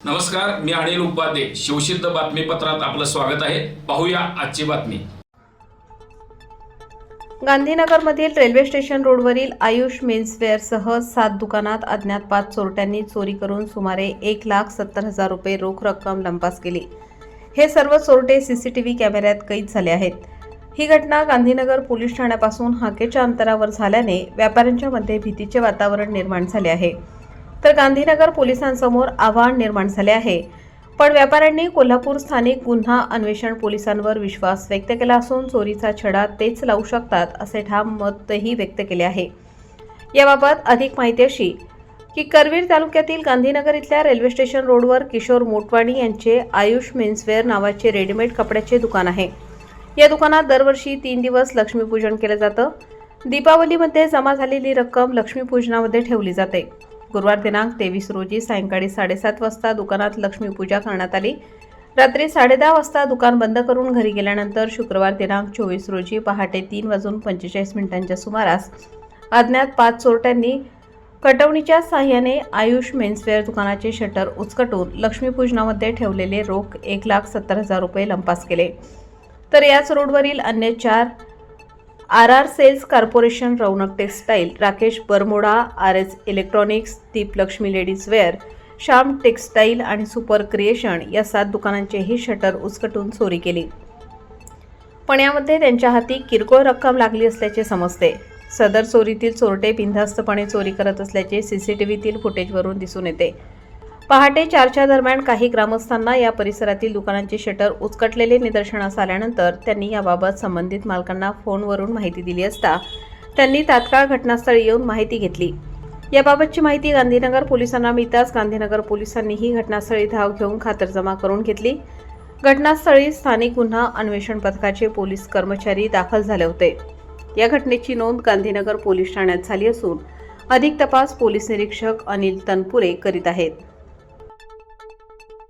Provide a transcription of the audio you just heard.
नमस्कार मी अनिल उपाध्ये. शिवसिद्ध बातमीपत्रात आपलं स्वागत आहे. पाहूया आजची बातमी. गांधीनगरमधील रेल्वे स्टेशन रोडवरील आयुष मेन्सवेअरसह सात दुकानात अज्ञात पाच चोरट्यांनी चोरी करून सुमारे एक लाख सत्तर हजार रुपये रोख रक्कम लंपास केली. हे सर्व चोरटे सीसीटीव्ही कॅमेऱ्यात कैद झाले आहेत. ही घटना गांधीनगर पोलीस ठाण्यापासून हाकेच्या अंतरावर झाल्याने व्यापाऱ्यांच्या मध्ये भीतीचे वातावरण निर्माण झाले आहे. तर गांधीनगर पोलिसांसमोर आव्हान निर्माण झाले आहे. पण व्यापाऱ्यांनी कोल्हापूर स्थानिक गुन्हा अन्वेषण पोलिसांवर विश्वास व्यक्त केला असून चोरीचा छडा तेच लावू शकतात असे ठाम मतही व्यक्त केले आहे. याबाबत अधिक माहिती अशी की करवीर तालुक्यातील गांधीनगर इथल्या रेल्वे स्टेशन रोडवर किशोर मोटवाणी यांचे आयुष मेन्सवेअर नावाचे रेडीमेड कपड्याचे दुकान आहे. या दुकानात दरवर्षी तीन दिवस लक्ष्मीपूजन केलं जातं. दीपावलीमध्ये जमा झालेली रक्कम लक्ष्मीपूजनामध्ये ठेवली जाते. गुरुवार दिनांक तेवीस रोजी सायंकाळी साडेसात वाजता दुकानात लक्ष्मीपूजा करण्यात आली. रात्री साडेदहा वाजता दुकान बंद करून घरी गेल्यानंतर शुक्रवार दिनांक चोवीस रोजी पहाटे तीन वाजून पंचेचाळीस मिनिटांच्या सुमारास अज्ञात पाच चोरट्यांनी कटवणीच्या साह्याने आयुष मेन्सवेअर दुकानाचे शटर उचकटून लक्ष्मीपूजनामध्ये ठेवलेले रोख एक लाख सत्तर हजार रुपये लंपास केले. तर याच रोडवरील अन्य चार R R sales corporation Raunak textile Rakesh Bermuda R S electronics Deep Lakshmi ladies wear Shyam textile आणि सुपर क्रिएशन या सात दुकानांचेही शटर उचकटून चोरी केली. पण यामध्ये त्यांच्या हाती किरकोळ रक्कम लागली असल्याचे समजते. सदर चोरीतील चोरटे बिनधास्तपणे चोरी करत असल्याचे सीसीटीव्हीतील फुटेजवरून दिसून येते. पहाटे चारच्या दरम्यान काही ग्रामस्थांना या परिसरातील दुकानांचे शटर उचकटलेले निदर्शनास आल्यानंतर त्यांनी याबाबत संबंधित मालकांना फोनवरून माहिती दिली असता त्यांनी तात्काळ घटनास्थळी येऊन माहिती घेतली. याबाबतची माहिती गांधीनगर पोलिसांना मिळताच गांधीनगर पोलिसांनीही घटनास्थळी धाव घेऊन खातरजमा करून घेतली. घटनास्थळी स्थानिक गुन्हा अन्वेषण पथकाचे पोलीस कर्मचारी दाखल झाले होते. या घटनेची नोंद गांधीनगर पोलीस ठाण्यात झाली असून अधिक तपास पोलीस निरीक्षक अनिल तनपुरे करीत आहेत.